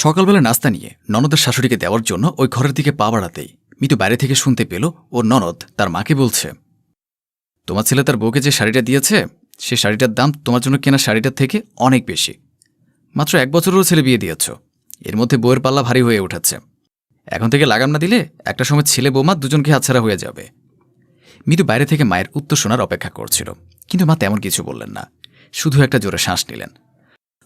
সকালবেলা নাস্তা নিয়ে ননদের শাশুড়িকে দেওয়ার জন্য ওই ঘরের দিকে পা বাড়াতেই মিতু বাইরে থেকে শুনতে পেল ও ননদ তার মাকে বলছে, তোমার ছেলে তার বউকে যে শাড়িটা দিয়েছে, সে শাড়িটার দাম তোমার জন্য কেনা শাড়িটার থেকে অনেক বেশি। মাত্র এক বছরেরও ছেলে বিয়ে দিয়েছ। এর মধ্যে বউয়ের পাল্লা ভারী হয়ে উঠেছে। এখন থেকে লাগাম না দিলে একটা সময় ছেলে বৌমা দুজনকে হাতছাড়া হয়ে যাবে। মিতু বাইরে থেকে মায়ের উত্তর শোনার অপেক্ষা করছিল, কিন্তু মা তেমন কিছু বললেন না। শুধু একটা জোরে শ্বাস নিলেন।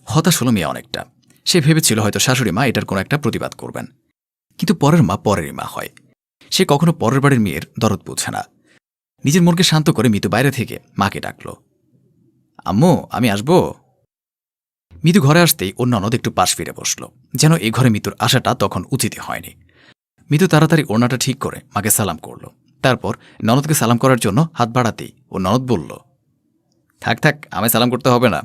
হতাশ হলো মেয়ে অনেকটা। সে ভেবেছিল হয়তো শাশুড়ি মা এটার কোনো একটা প্রতিবাদ করবেন। কিন্তু পরের মা পরেরই মা হয়। সে কখনো পরের বাড়ির মেয়ের দরদ বুঝে না। নিজের মনকে শান্ত করে মিতু বাইরে থেকে মাকে ডাকল। আম্মু, আমি আসব? মিতু ঘরে আসতেই ওর ননদ একটু পাশ ফিরে বসল। যেন এ ঘরে মিতুর আসাটা তখন উচিত হয়নি। মিতু তাড়াতাড়ি ওড়নাটা ঠিক করে মাকে সালাম করল। তারপর ননদকে সালাম করার জন্য হাত বাড়াতেই ও ননদ বলল, থাক থাক, আমায় সালাম করতে হবে না।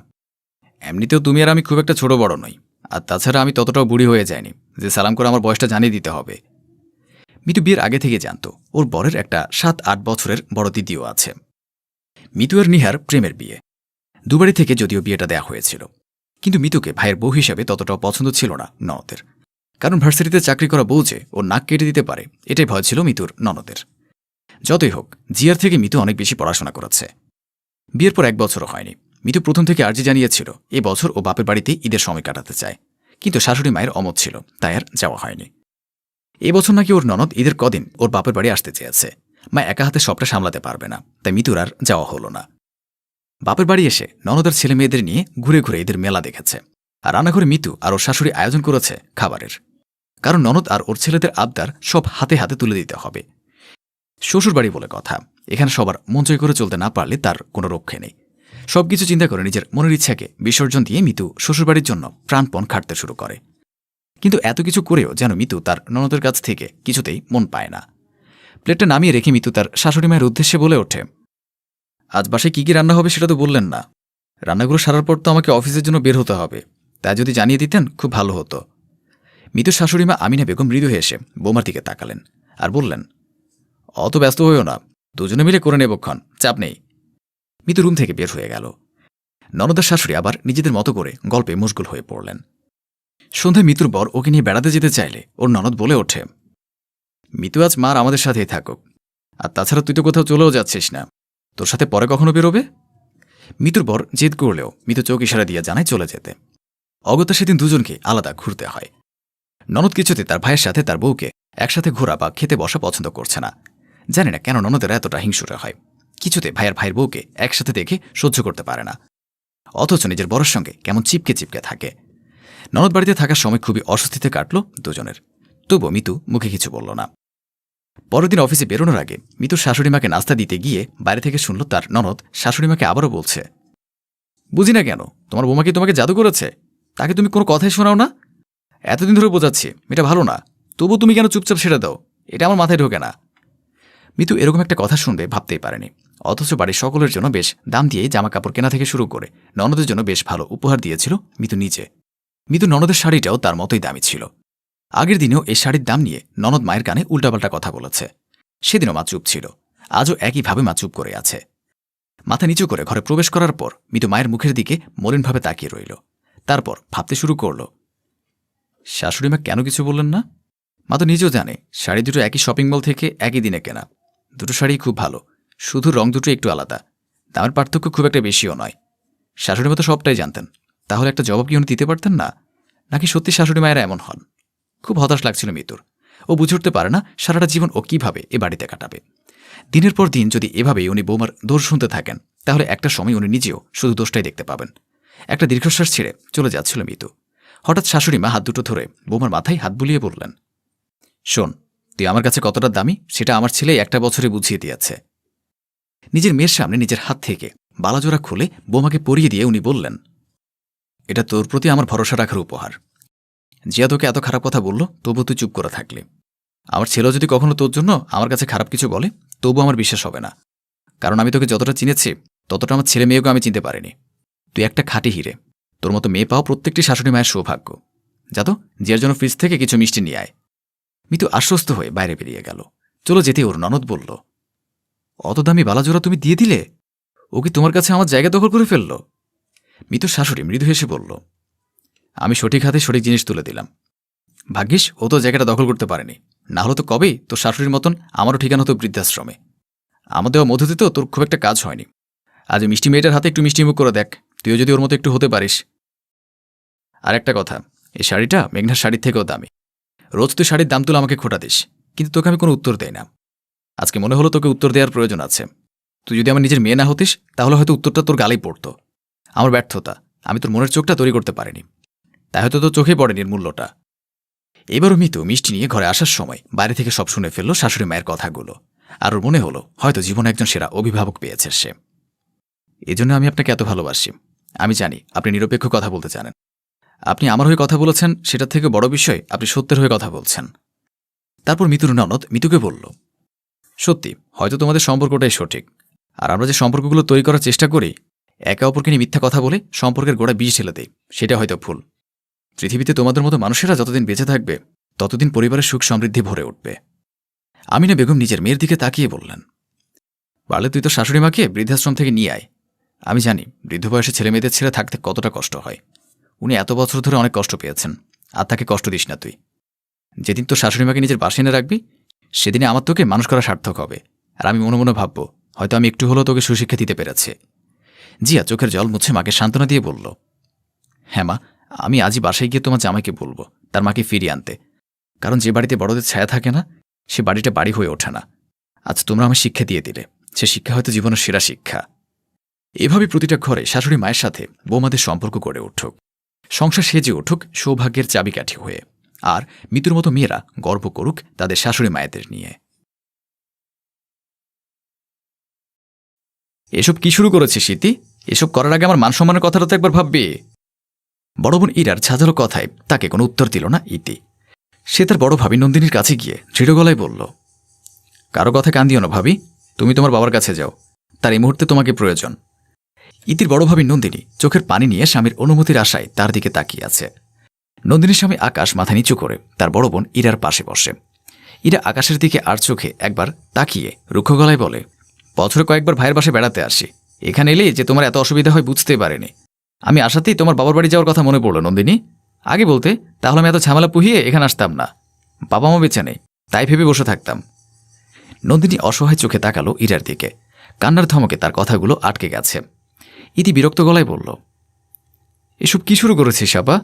এমনিতেও তুমি আর আমি খুব একটা ছোট বড় নই। আর তাছাড়া আমি ততটাও বুড়ি হয়ে যাইনি যে সালাম করে আমার বয়সটা জানিয়ে দিতে হবে। মিতু বিয়ের আগে থেকে জানতো, ওর বরের একটা সাত, আট বছরের বড় দিদিও আছে। মিতু আর নিহার প্রেমের বিয়ে। দুবারই থেকে যদিও বিয়েটা দেয়া হয়েছিল। কিন্তু মিতুকে ভাইয়ের বউ হিসেবে ততটাও পছন্দ ছিল না ননদের। কারণ ভার্সিটিতে চাকরি করা বউ যে ও নাক কেটে দিতে পারে, এটাই ভয় ছিল মিতুর ননদের। যতই হোক, জিয়ার থেকে মিতু অনেক বেশি পড়াশোনা করেছে। বিয়ের পর এক বছরও হয়নি। মিতু প্রথম থেকে আর্জি জানিয়েছিল, এ বছর ও বাপের বাড়িতে ঈদের সময় কাটাতে চায়। কিন্তু শাশুড়ি মায়ের অমত ছিল, তাই আর যাওয়া হয়নি। এবছর নাকি ওর ননদ ঈদের কদিন ওর বাপের বাড়ি আসতে চেয়েছে। মা একা হাতে সবটা সামলাতে পারবে না, তাই মিতুর আর যাওয়া হলো না। বাপের বাড়ি এসে ননদের ছেলে মেয়েদের নিয়ে ঘুরে ঘুরে ঈদের মেলা দেখেছে। আর রান্নাঘরে মিতু আর ওর শাশুড়ি আয়োজন করেছে খাবারের। কারণ ননদ আর ওর ছেলেদের আবদার সব হাতে হাতে তুলে দিতে হবে। শ্বশুরবাড়ি বলে কথা, এখানে সবার মন করে চলতে না পারলে তার কোনো রক্ষে নেই। সবকিছু চিন্তা করে নিজের মনের ইচ্ছাকে বিসর্জন দিয়ে মিতু শ্বশুরবাড়ির জন্য প্রাণপণ খাটতে শুরু করে। কিন্তু এত কিছু করেও যেন মিতু তার ননদের কাছ থেকে কিছুতেই মন পায় না। প্লেটটা নামিয়ে রেখে মিতু তার শাশুড়ি মায়ের উদ্দেশ্যে বলে ওঠে, আজ বাসায় কী কী রান্না হবে সেটা তো বললেন না। রান্নাগুলো সারার পর তো আমাকে অফিসের জন্য বের হতে হবে। তাই যদি জানিয়ে দিতেন, খুব ভালো হতো মিতুর শাশুড়িমা আমিনা বেগম মৃদু হেসে বোমার দিকে তাকালেন আর বললেন, অত ব্যস্ত হইও না, দুজনে মিলে করে নেবক্ষণ চাপ নেই। মিতু রুম থেকে বের হয়ে গেল। ননদার শাশুড়ি আবার নিজেদের মতো করে গল্পে মুশগুল হয়ে পড়লেন। সন্ধ্যায় মিতুর বর ওকে নিয়ে বেড়াতে যেতে চাইলে ওর ননদ বলে ওঠে, মিতু আজ মার আমাদের সাথেই থাকুক, আর তাছাড়া তুই তো কোথাও চলেও যাচ্ছিস না। তোর সাথে পরে কখনো বেরোবে? মিতুর বর জেদ করলেও মিতু চোখ ইশারা দিয়ে জানায় চলে যেতে। অগত্যা সেদিন দুজনকে আলাদা ঘুরতে হয়। ননদ কিছুতে তার ভাইয়ের সাথে তার বউকে একসাথে ঘোরা বা খেতে বসা পছন্দ করছে না। জানি না কেন ননদের এতটা হিংসুরে হয়। কিছুতে ভাইয়ের ভাইয়ের বউকে একসাথে দেখে সহ্য করতে পারে না। অথচ নিজের বড়র সঙ্গে কেমন চিপকে চিপকে থাকে। ননদ বাড়িতে থাকার সময় খুবই অস্বস্তিতে কাটল দুজনের। তবুও মিতু মুখে কিছু বলল না। পরের দিন অফিসে বেরোনোর আগে মিতুর শাশুড়িমাকে নাস্তা দিতে গিয়ে বাইরে থেকে শুনল তার ননদ শাশুড়িমাকে আবারও বলছে, বুঝি না কেন, তোমার বোমা কি তোমাকে জাদু করেছে? তাকে তুমি কোনো কথাই শোনাও না? এতদিন ধরে বোঝাচ্ছি এটা ভালো না তবু তুমি কেন চুপচাপ সেটা দাও? এটা আমার মাথায় ঢোকে না। মিতু এরকম একটা কথা শুনবে ভাবতেই পারেনি। অথচ বাড়ির সকলের জন্য বেশ দাম দিয়ে জামা কাপড় কেনা থেকে শুরু করে ননদের জন্য বেশ ভালো উপহার দিয়েছিল মিতু নিজে। মিতু ননদের শাড়িটাও তার মতোই দামি ছিল। আগের দিনেও এই শাড়ির দাম নিয়ে ননদ মায়ের কানে উল্টাপাল্টা কথা বলেছে। সেদিনও মা চুপ ছিল। আজও একইভাবে মা চুপ করে আছে। মাথা নিচু করে ঘরে প্রবেশ করার পর মিতু মায়ের মুখের দিকে মলিনভাবে তাকিয়ে রইল। তারপর ভাবতে শুরু করল শাশুড়িমা কেন কিছু বললেন না? মা তো নিজেও জানে, শাড়ি দুটো একই শপিং মল থেকে একই দিনে কেনা। দুটো শাড়ি খুব ভালো। শুধু রং দুটো একটু আলাদা। দামের পার্থক্য খুব একটা বেশিও নয়। শাশুড়িমা তো সবটাই জানতেন। তাহলে একটা জবাব কি উনি দিতে পারতেন না? নাকি সত্যি শাশুড়ি মায়েরা এমন হন? খুব হতাশ লাগছিল মিতুর। ও বুঝে উঠতে পারে না সারাটা জীবন ও কীভাবে এ বাড়িতে কাটাবে। দিনের পর দিন যদি এভাবেই উনি বৌমার দোষ শুনতে থাকেন, তাহলে একটা সময় উনি নিজেও শুধু দোষটাই দেখতে পাবেন। একটা দীর্ঘশ্বাস ছেড়ে চলে যাচ্ছিল মিতু। হঠাৎ শাশুড়ি মা হাত দুটো ধরে বৌমার মাথায় হাত বুলিয়ে বললেন, শোন, তুই আমার কাছে কতটা দামি সেটা আমার ছেলে একটা বছরে বুঝিয়ে দিয়েছে। নিজের মেয়ের সামনে নিজের হাত থেকে বালাজোড়া খুলে বোমাকে পরিয়ে দিয়ে উনি বললেন, এটা তোর প্রতি আমার ভরসা রাখার উপহার। জিয়া তোকে এত খারাপ কথা বলল, তবু তুই চুপ করে থাকলি। আমার ছেলেও যদি কখনো তোর জন্য আমার কাছে খারাপ কিছু বলে, তবু আমার বিশ্বাস হবে না। কারণ আমি তোকে যতটা চিনেছি, ততটা আমার ছেলে মেয়েকেও আমি চিনতে পারিনি। তুই একটা খাঁটি হিরে। তোর মতো মেয়ে পাও প্রত্যেকটি শাশুড়ি মায়ের সৌভাগ্য। যা জিয়ার জন্য ফ্রিজ থেকে কিছু মিষ্টি নিয়ে আয়। মিতু আশ্বস্ত হয়ে বাইরে বেরিয়ে গেল। চলো যেতে ওর ননদ বলল অত দামি বালাজোড়া তুমি দিয়ে দিলে? ও কি তোমার কাছে আমার জায়গা দখল করে ফেলল? মিতুর শাশুড়ি মৃদু হেসে বলল, আমি সঠিক হাতে সঠিক জিনিস তুলে দিলাম। ভাগ্যিস, ও তো জায়গাটা দখল করতে পারেনি। না হলে তো কবেই তোর শাশুড়ির মতন আমারও ঠিকানা হতো বৃদ্ধাশ্রমে। আমাদের মধ্যে তো তোর খুব একটা কাজ হয়নি। আজ মিষ্টি মেয়েটার হাতে একটু মিষ্টি মুখ করে দেখ, তুইও যদি ওর মতো একটু হতে পারিস। আর একটা কথা, এই শাড়িটা মেঘনার শাড়ির থেকেও দামি। রোজ তুই শাড়ির দাম তুলে আমাকে খোটা দিস, কিন্তু তোকে আমি কোনো উত্তর দেই না। আজকে মনে হলো তোকে উত্তর দেওয়ার প্রয়োজন আছে। তুই যদি আমার নিজের মেয়ে না হতিস, তাহলে হয়তো উত্তরটা তোর গালেই পড়তো। আমার ব্যর্থতা, আমি তোর মনের চোখটা তৈরি করতে পারিনি। তাই হয়তো তোর চোখে পড়েনি মূল্যটা। এবারও মিতু মিষ্টি নিয়ে ঘরে আসার সময় বাইরে থেকে সব শুনে ফেলল শাশুড়ি মায়ের কথাগুলো। আর ওর মনে হলো, হয়তো জীবনে একজন সেরা অভিভাবক পেয়েছে সে। এজন্য আমি আপনাকে এত ভালোবাসি। আমি জানি আপনি নিরপেক্ষ কথা বলতে জানেন। আপনি আমার হয়ে কথা বলেছেন, সেটার থেকে বড় বিষয় আপনি সত্যের হয়ে কথা বলছেন। তারপর মিতুর ননদ মিতুকে বলল সত্যি, হয়তো তোমাদের সম্পর্কটাই সঠিক। আর আমরা যে সম্পর্কগুলো তৈরি করার চেষ্টা করি, একে অপরকে নিয়ে মিথ্যা কথা বলে সম্পর্কের গোড়া বিষ ঢেলে দেয় সেটা হয়তো ভুল। পৃথিবীতে তোমাদের মতো মানুষেরা যতদিন বেঁচে থাকবে, ততদিন পরিবারের সুখ সমৃদ্ধি ভরে উঠবে। আমিনা বেগম নিজের মেয়ের দিকে তাকিয়ে বললেন পারলে তুই তো শাশুড়ি মাকে বৃদ্ধাশ্রম থেকে নিয়ে আয়। আমি জানি, বৃদ্ধ বয়সে ছেলে মেয়েদের ছেড়ে থাকতে কতটা কষ্ট হয়। উনি এত বছর ধরে অনেক কষ্ট পেয়েছেন, আর তাকে কষ্ট দিস না তুই। যেদিন তোর শাশুড়ি মাকে নিজের এনে রাখবি সেদিনে আমার তোকে মানুষ করা সার্থক হবে। আর আমি মনে মনে ভাববো, হয়তো আমি একটু হলেও তোকে সুশিক্ষা দিতে পেরেছি। জিয়া চোখের জল মুছে মাকে সান্ত্বনা দিয়ে বলল হ্যাঁ মা, আমি আজই বাসায় গিয়ে তোমার জামাইকে বলব, তার মাকে ফিরিয়ে আনতে। কারণ যে বাড়িতে বড়দের ছায়া থাকে না, সে বাড়িটা বাড়ি হয়ে ওঠে না। আজ তোমরা আমার শিক্ষা দিয়ে দিলে। সে শিক্ষা হয়তো জীবনের সেরা শিক্ষা। এভাবে প্রতিটা ঘরে শাশুড়ি মায়ের সাথে বৌমাদের সম্পর্ক গড়ে উঠুক। সংসার সেজে উঠুক সৌভাগ্যের চাবিকাঠি হয়ে। আর মৃত্যুর মতো মেয়েরা গর্ব করুক তাদের শাশুড়ি মায়েদের নিয়ে। এসব কি শুরু করেছে স্মৃতি? এসব করার আগে আমার মান সম্মানের কথাটা তো একবার ভাববে। বড় বোন ইরার ছাজালো কথায় তাকে কোনো উত্তর দিল না ইতি। সে তার বড় ভাবি নন্দিনীর কাছে গিয়ে দৃঢ় গলায় বলল, কারও কথা কান দিও না ভাবি, তুমি তোমার বাবার কাছে যাও। তার এই মুহূর্তে তোমাকে প্রয়োজন। ইতির বড় ভাবি নন্দিনী চোখের পানি নিয়ে স্বামীর অনুমতির আশায় তার দিকে তাকিয়ে আছে। নন্দিনীর স্বামী আকাশ মাথা নিচু করে তার বড় বোন ইরার পাশে বসে। ইরা আকাশের দিকে আর চোখে একবার তাকিয়ে রুক্ষ গলায় বলে, বছরে কয়েকবার ভাইয়ের বাসে বেড়াতে আসি। এখানে এলে যে তোমার এত অসুবিধা হয় বুঝতে পারেনি। আমি আসাতেই তোমার বাবার বাড়ি যাওয়ার কথা মনে পড়ল নন্দিনী। আগে বলতে, তাহলে আমি এত ঝামেলা পুহিয়ে এখানে আসতাম না। বাবা মা বেঁচে নেই, তাই ভেবে বসে থাকতাম। নন্দিনী অসহায় চোখে তাকালো ইরার দিকে। কান্নার ধমকে তার কথাগুলো আটকে গেছে। ইতি বিরক্ত গলায় বলল, এসব কি শুরু করেছিস আপা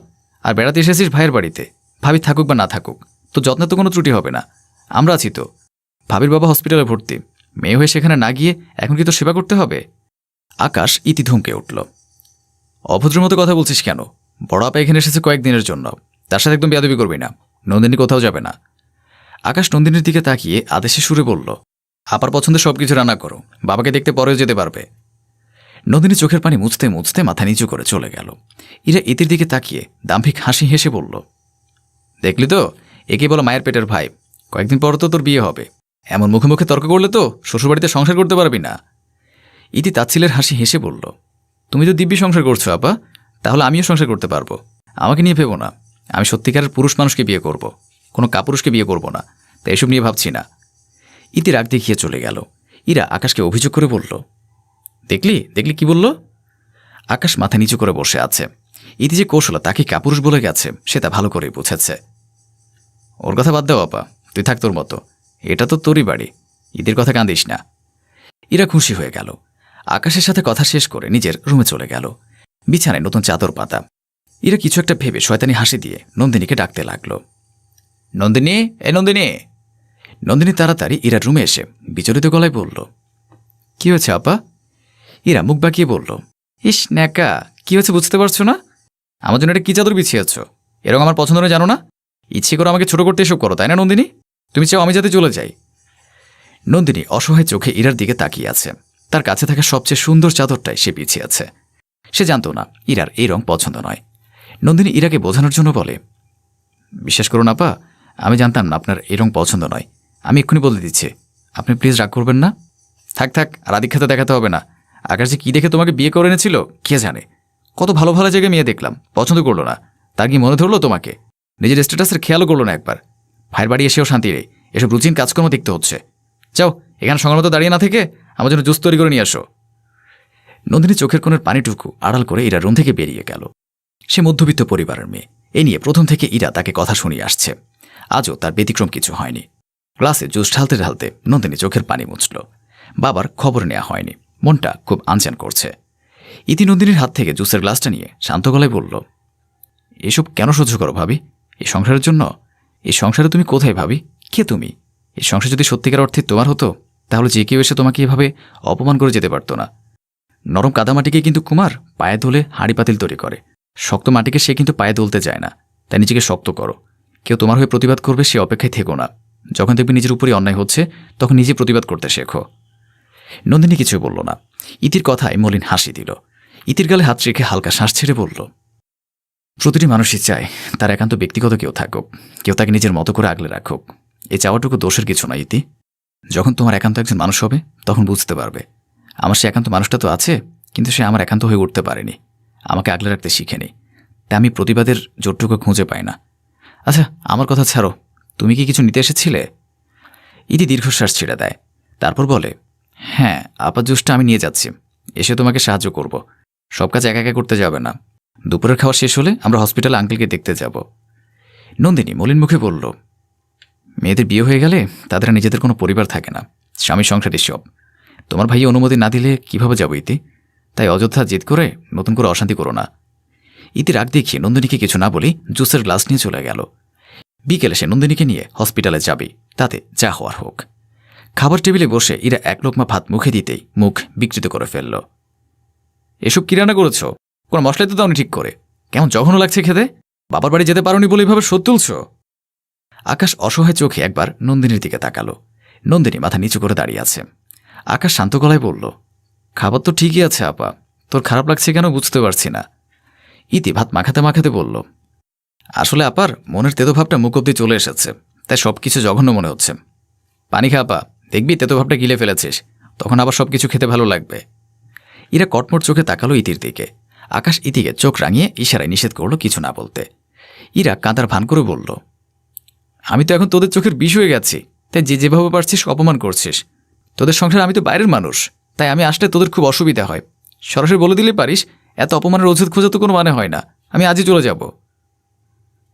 আর বেড়াতে এসেছিস ভাইয়ের বাড়িতে। ভাবি থাকুক বা না থাকুক তো যত্নে তো কোনো ত্রুটি হবে না। আমরা আছি তো। ভাবির বাবা হসপিটালে ভর্তি। মেয়ে হয়ে সেখানে না গিয়ে এখন কি তো সেবা করতে হবে? আকাশ ইতি ধমকে উঠল। অভদ্র মতো কথা বলছিস কেন? বড় আপা এখানে এসেছে কয়েকদিনের জন্য। তার সাথে একদম বেয়াদবি করবি না। নন্দিনী কোথাও যাবে না। আকাশ নন্দিনীর দিকে তাকিয়ে আদেশে সুরে বলল, আপার পছন্দের সব কিছু রান্না করো। বাবাকে দেখতে পরেও যেতে পারবে। নন্দিনী চোখের পানি মুছতে মুছতে মাথা নিচু করে চলে গেল। ইরা ইতির দিকে তাকিয়ে দাম্ভিক হাসি হেসে বলল, দেখলি তো? একে বলো মায়ের পেটের ভাই। কয়েকদিন পর তো তোর বিয়ে হবে। এমন মুখে মুখে তর্ক করলে তো শ্বশুরবাড়িতে সংসার করতে পারবি না। ইতি তাচ্ছিলের হাসি হেসে বলল, তুমি তো দিব্যি সংসার করছ, আপা। তাহলে আমিও সংসার করতে পারব। আমাকে নিয়ে ভেবো না। আমি সত্যিকারের পুরুষ মানুষকে বিয়ে করব। কোনো কাপুরুষকে বিয়ে করব না। তাই এসব নিয়ে ভাবছি না। ইতি রাগ দেখিয়ে চলে গেল। ইরা আকাশকে অভিযোগ করে বলল দেখলি? দেখলি কি বলল? আকাশ মাথা নিচু করে বসে আছে। ইতি যে কৌশলা তাকে কাপুরুষ বলে গেছে, সে তা ভালো করেই বুঝেছে। ওর কথা বাদ দাও, আপা। তুই থাক তোর মতো। এটা তো তোরই বাড়ি। ঈদের কথা কাঁদিস না। ইরা খুশি হয়ে গেল। আকাশের সাথে কথা শেষ করে নিজের রুমে চলে গেল। বিছানায় নতুন চাদর পাতা। ইরা কিছু একটা ভেবে শয়তানি হাসি দিয়ে নন্দিনীকে ডাকতে লাগল। নন্দিনী? এ নন্দিনী! নন্দিনী তাড়াতাড়ি ইরার রুমে এসে বিচলিত গলায় বলল, কি হয়েছে, আপা? ইরা মুখ বাঁকিয়ে বলল, ইস, ন্যাকা, কি হয়েছে বুঝতে পারছ না? আমার জন্য এটা কী চাদর বিছিয়েছ এরকম আমার পছন্দ নয় জানো না? ইচ্ছে করে আমাকে ছোট করতে এসব করো, তাই না, নন্দিনী? তুমি চাও আমি যাতে চলে যাই? নন্দিনী অসহায় চোখে ইরার দিকে তাকিয়ে আছে। তার কাছে থাকা সবচেয়ে সুন্দর চাদরটাই সে পিছিয়ে আছে। সে জানতো না ইরার এই রং পছন্দ নয়। নন্দিনী ইরাকে বোঝানোর জন্য বলে, বিশ্বাস করুন আপা, আমি জানতাম না আপনার এই রং পছন্দ নয়। আমি এক্ষুনি বলে দিচ্ছি। আপনি প্লিজ রাগ করবেন না। থাক থাক, আর আদিক্ষাতে দেখাতে হবে না। আকাশ যে কী দেখে তোমাকে বিয়ে করে এনেছিল, কে জানে? কত ভালো ভালো জায়গায় মেয়ে দেখলাম, পছন্দ করল না। তার কি মনে ধরলো তোমাকে? নিজের স্ট্যাটাসের খেয়ালও করল না একবার। ভাইয়ের বাড়ি এসেও শান্তি নেই, এসব রুচিন কাজকর্ম দেখতে হচ্ছে। যাও, এখানে সঙ্গের মতো দাঁড়িয়ে না থেকে আমার জন্য জুস তৈরি করে নিয়ে আসো। নন্দিনী চোখের কোণের পানিটুকু আড়াল করে এরা রুম থেকে বেরিয়ে গেল। সে মধ্যবিত্ত পরিবারের মেয়ে। এ নিয়ে প্রথম থেকে ইরা তাকে কথা শুনিয়ে আসছে। আজও তার ব্যতিক্রম কিছু হয়নি। ক্লাসে জুস ঢালতে ঢালতে নন্দিনী চোখের পানি মুছল। বাবার খবর নেওয়া হয়নি। মনটা খুব আনচান করছে। ইতি নন্দিনীর হাত থেকে জুসের গ্লাসটা নিয়ে শান্ত গলায় বলল, এসব কেন সহ্য করো ভাবি? এই সংসারের জন্য? এই সংসারে তুমি কোথায় ভাবি? কে তুমি? এই সংসার যদি সত্যিকার অর্থে তোমার হতো, তাহলে যে কেউ এসে তোমাকে এভাবে অপমান করে যেতে পারতো না। নরম কাদামাটিকে কিন্তু কুমার পায়ে দোলে হাঁড়ি পাতিল তৈরি করে। শক্ত মাটিকে সে কিন্তু পায়ে দোলতে যায় না। তাই নিজেকে শক্ত করো। কেউ তোমার হয়ে প্রতিবাদ করবে সে অপেক্ষায় থেকো না। যখন দেখবে নিজের উপরই অন্যায় হচ্ছে, তখন নিজে প্রতিবাদ করতে শেখো। নন্দিনী কিছু বলল না। ইতির কথায় মলিন হাসি দিল। ইতির গালে হাত রেখে হালকা শ্বাস ছেড়ে বলল, প্রতিটি মানুষই চায় তার একান্ত ব্যক্তিগত কেউ থাকুক, কেউ তাকে নিজের মতো করে আগলে রাখুক। এ চাওয়াটুকু দোষের কিছু না, ইতি। যখন তোমার একান্ত একজন মানুষ হবে, তখন বুঝতে পারবে। আমার সে একান্ত মানুষটা তো আছে, কিন্তু সে আমার একান্ত হয়ে উঠতে পারেনি। আমাকে আগলে রাখতে শিখেনি। তাই আমি প্রতিবাদের জোরটুকু খুঁজে পাই না। আচ্ছা আমার কথা ছাড়ো। তুমি কি কিছু নিতে এসেছিলে? ইতি দীর্ঘশ্বাস ছেড়ে দেয়। তারপর বলে হ্যাঁ আপাত জুসটা আমি নিয়ে যাচ্ছি। এসে তোমাকে সাহায্য করব। সব কাজ একা একা করতে যাবে না। দুপুরের খাওয়া শেষ হলে আমরা হসপিটালে আঙ্কেলকে দেখতে যাব। নন্দিনী মলিন মুখে বলল, মেয়েদের বিয়ে হয়ে গেলে তাদের নিজেদের কোনো পরিবার থাকে না। স্বামী সংসার সব। তোমার ভাই অনুমতি না দিলে কীভাবে যাব ইতি? তাই অযোধ্যা জেদ করে নতুন করে অশান্তি করো না। ইতি রাগ দেখিয়ে নন্দিনীকে কিছু না বলেই জুসের গ্লাস নিয়ে চলে গেল। বিকেলে সে নন্দিনীকে নিয়ে হসপিটালে যাবে। তাতে যা হওয়ার হোক। খাবার টেবিলে বসে ইরা এক লোকমা ভাত মুখে দিতেই মুখ বিকৃত করে ফেলল। এসব কি রান্না করেছ? কোনো মশলাই তো দাওনি ঠিক করে। কেমন জঘন্য লাগছে খেতে? বাবার বাড়ি যেতে পারোনি বলে এভাবে শোধ তুলছ? আকাশ অসহায় চোখে একবার নন্দিনীর দিকে তাকালো। নন্দিনী মাথা নিচু করে দাঁড়িয়ে আছে। আকাশ শান্ত গলায় বলল, খাবার তো ঠিকই আছে, আপা। তোর খারাপ লাগছে কেন বুঝতে পারছি না। ইতি ভাত মাখাতে মাখাতে বলল, আসলে আপার মনের তেতো ভাবটা মুখ অব্দি চলে এসেছে, তাই সব কিছু জঘন্য মনে হচ্ছে। পানি খা, আপা। দেখবি, তেতো ভাবটা গিলে ফেলেছিস। তখন আবার সব কিছু খেতে ভালো লাগবে। ইরা কটমট চোখে তাকালো ইতির দিকে। আকাশ ইতিকে চোখ রাঙিয়ে ইশারায় নিষেধ করল কিছু না বলতে। ইরা কাঁদার ভান করে বলল, আমি তো এখন তোদের চোখের বিষ হয়ে গেছি। তাই যে যেভাবে পারছিস অপমান করছিস। তোদের সংসারে আমি তো বাইরের মানুষ। তাই আমি আসলে তোদের খুব অসুবিধা হয়। সরাসরি বলে দিলে পারিস, এত অপমানের ওষুধ খোঁজা তো কোনো মানে হয় না। আমি আজই চলে যাব।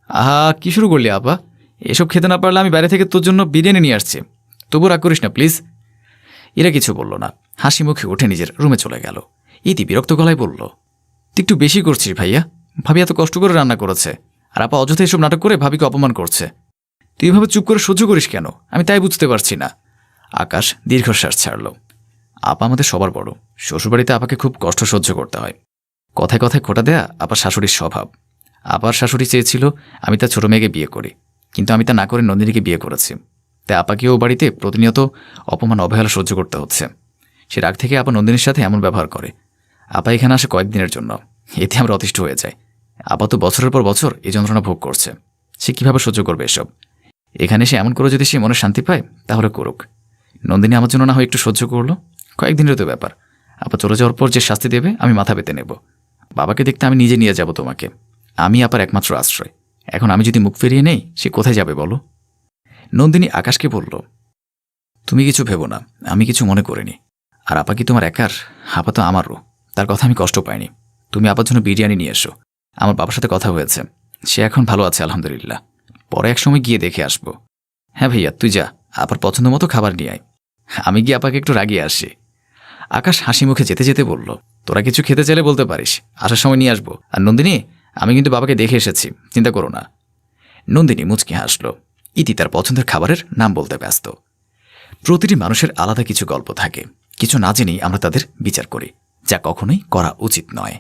আহা, কি শুরু করলি আপা? এসব খেতে না পারলে আমি বাইরে থেকে তোর জন্য বিরিয়ানি নিয়ে আসছি। তবু রাগ করিস না, প্লিজ। এরা কিছু বলল না। হাসি মুখে উঠে নিজের রুমে চলে গেল। ইতি বিরক্ত গলায় বলল, তুই একটু বেশি করছিস ভাইয়া। ভাবি এত কষ্ট করে রান্না করেছে। আর আপা অযথা এসব নাটক করে ভাবিকে অপমান করছে। তুই এভাবে চুপ করে সহ্য করিস কেন? আমি তাই বুঝতে পারছি না। আকাশ দীর্ঘশ্বাস ছাড়ল। আপা আমাদের সবার বড়। শ্বশুরবাড়িতে আপাকে খুব কষ্ট সহ্য করতে হয়। কথায় কথায় খোটা দেয়া আপার শাশুড়ির স্বভাব। আপার শাশুড়ি চেয়েছিল আমি তার ছোট মেয়েকে বিয়ে করি। কিন্তু আমি তা না করে নন্দিনীকে বিয়ে করেছি। তাই আপাকেও বাড়িতে প্রতিনিয়ত অপমান, অবহেলা সহ্য করতে হচ্ছে। সে রাগ থেকে আপা নন্দিনীর সাথে এমন ব্যবহার করে। আপা এখানে আসে কয়েকদিনের জন্য। এতে আমরা অতিষ্ঠ হয়ে যাই। আপা তো বছরের পর বছর এই যন্ত্রণা ভোগ করছে। সে কীভাবে সহ্য করবে এসব? এখানে সে এমন করে যদি সে মনে শান্তি পায়, তাহলে করুক। নন্দিনী আমার জন্য না হয় একটু সহ্য করল? কয়েকদিনের তো ব্যাপার। আপা চলে যাওয়ার পর যে শাস্তি দেবে, আমি মাথা পেতে নেব। বাবাকে দেখতে আমি নিজে নিয়ে যাব তোমাকে। আমি আপার একমাত্র আশ্রয়। এখন আমি যদি মুখ ফিরিয়ে নেই, সে কোথায় যাবে বলো? নন্দিনী আকাশকে বলল, তুমি কিছু ভেবো না, আমি কিছু মনে করিনি। আর আপা কি তোমার একার? আপা তো আমারও। তার কথা আমি কষ্ট পাইনি। তুমি আপার জন্য বিরিয়ানি নিয়ে এসো। আমার বাবার সাথে কথা হয়েছে। সে এখন ভালো আছে, আলহামদুলিল্লাহ। পরে এক সময় গিয়ে দেখে আসব। হ্যাঁ ভাইয়া, তুই যা। আপার পছন্দ মতো খাবার নিয়ে আয়। আমি গিয়ে আপাকে একটু রাগিয়ে আসি। আকাশ হাসি মুখে যেতে যেতে বলল, তোরা কিছু খেতে চাইলে বলতে পারিস। আসার সময় নিয়ে আসব। আর নন্দিনী, আমি কিন্তু বাবাকে দেখে এসেছি। চিন্তা করো না। নন্দিনী মুচকি হাসল। ইতি তার পছন্দের খাবারের নাম বলতে ব্যস্ত। প্রতিটি মানুষের আলাদা কিছু গল্প থাকে। কিছু না জেনেই আমরা তাদের বিচার করি, যা কখনোই করা উচিত নয়।